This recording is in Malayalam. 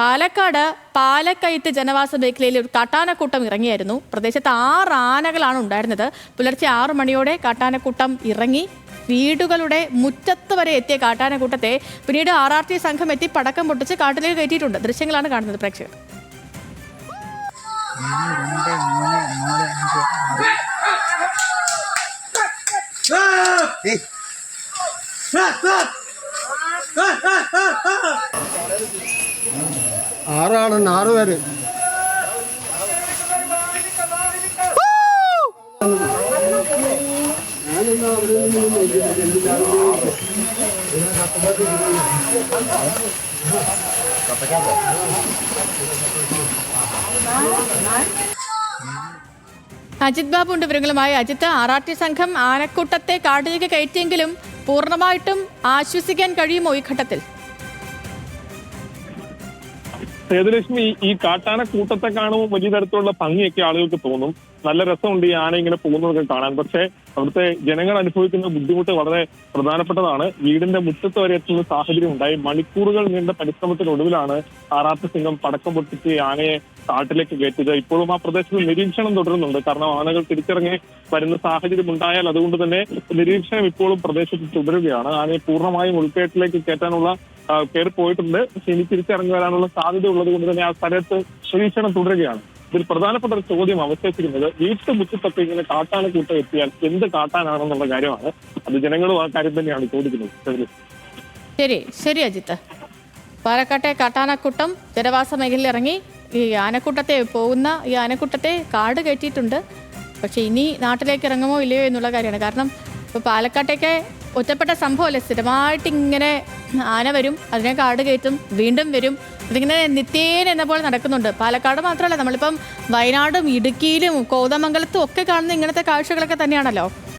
പാലക്കാട് പാലക്കയത്ത് ജനവാസ മേഖലയിൽ ഒരു കാട്ടാനക്കൂട്ടം ഇറങ്ങിയായിരുന്നു. പ്രദേശത്ത് ആറ് ആനകളാണ് ഉണ്ടായിരുന്നത്. പുലർച്ചെ ആറു മണിയോടെ കാട്ടാനക്കൂട്ടം ഇറങ്ങി. വീടുകളുടെ മുറ്റത്ത് വരെ എത്തിയ കാട്ടാനക്കൂട്ടത്തെ പിന്നീട് ആർ ആർ ടി സംഘം എത്തി പടക്കം പൊട്ടിച്ച് കാട്ടിലേക്ക് കയറ്റിയിട്ടുണ്ട്. ദൃശ്യങ്ങളാണ് കാണുന്നത് പ്രേക്ഷകർ. ഒന്ന് നാല് ആറ് പേര്. അജിത് ബാബു ഉണ്ട് വിവരങ്ങളുമായി. അജിത്ത് ആർ സംഘം ആനക്കൂട്ടത്തെ കാട്ടിലേക്ക് കയറ്റിയെങ്കിലും പൂർണമായിട്ടും ആശ്വസിക്കാൻ കഴിയുമോ ഈ ഘട്ടത്തിൽ? സേതുലക്ഷ്മി ഈ കാട്ടാന കൂട്ടത്തെ കാണുമ്പോൾ വലിയ തരത്തിലുള്ള ഭംഗിയൊക്കെ ആളുകൾക്ക് തോന്നും. നല്ല രസമുണ്ട് ഈ ആന ഇങ്ങനെ പോകുന്നതൊക്കെ കാണാൻ. പക്ഷേ അവിടുത്തെ ജനങ്ങൾ അനുഭവിക്കുന്ന ബുദ്ധിമുട്ട് വളരെ പ്രധാനപ്പെട്ടതാണ്. വീടിന്റെ മുറ്റത്ത് വരെ എത്തുന്ന സാഹചര്യം ഉണ്ടായി. മണിക്കൂറുകൾ നീണ്ട പരിശ്രമത്തിനൊടുവിലാണ് ആറാട്ട് സിംഗം പടക്കം പൊട്ടിച്ച് ആനയെ കാട്ടിലേക്ക് കയറ്റിയത് ഇപ്പോഴും ആ പ്രദേശത്ത് നിരീക്ഷണം തുടരുന്നുണ്ട്. കാരണം ആനകൾ തിരിച്ചിറങ്ങി വരുന്ന സാഹചര്യം ഉണ്ടായാൽ അതുകൊണ്ട് തന്നെ നിരീക്ഷണം ഇപ്പോഴും പ്രദേശത്ത് തുടരുകയാണ്. ആനയെ പൂർണമായും ഉൾക്കേട്ടിലേക്ക് കയറ്റാനുള്ള കയറി പോയിട്ടുണ്ട്. പക്ഷെ ഇനി തിരിച്ചിറങ്ങി വരാനുള്ള സാധ്യത ഉള്ളത് കൊണ്ട് തന്നെ ആ സ്ഥലത്ത് നിരീക്ഷണം തുടരുകയാണ്. ഇതിൽ പ്രധാനപ്പെട്ട ഒരു ചോദ്യം അവശേഷിക്കുന്നത് വീട്ടുമുറ്റത്തൊക്കെ ഇങ്ങനെ കാട്ടാന കൂട്ടം എത്തിയാൽ എന്ത് കാട്ടാനാണെന്നുള്ള കാര്യമാണ്. അത് ജനങ്ങളും ആ കാര്യം തന്നെയാണ് ചോദിക്കുന്നത്. ശരി. ശരി. അജിത്ത്. പാലക്കാട്ടെ കാട്ടാനക്കൂട്ടം ജനവാസ മേഖലയിൽ ഇറങ്ങി ഈ ആനക്കൂട്ടത്തെ പോകുന്ന ഈ ആനക്കൂട്ടത്തെ കാട് കയറ്റിയിട്ടുണ്ട്. പക്ഷെ ഇനി നാട്ടിലേക്ക് ഇറങ്ങുമോ ഇല്ലയോ എന്നുള്ള കാര്യമാണ്. കാരണം ഇപ്പോൾ പാലക്കാട്ടേക്ക് ഒറ്റപ്പെട്ട സംഭവമല്ലേ? സ്ഥിരമായിട്ട് ഇങ്ങനെ ആന വരും അതിനെ കാട് കയറ്റും വീണ്ടും വരും. അതിങ്ങനെ നിത്യേന എന്ന പോലെ നടക്കുന്നുണ്ട്. പാലക്കാട് മാത്രമല്ല നമ്മളിപ്പം വയനാടും ഇടുക്കിയിലും കോതമംഗലത്തും ഒക്കെ കാണുന്ന ഇങ്ങനത്തെ കാഴ്ചകളൊക്കെ തന്നെയാണല്ലോ.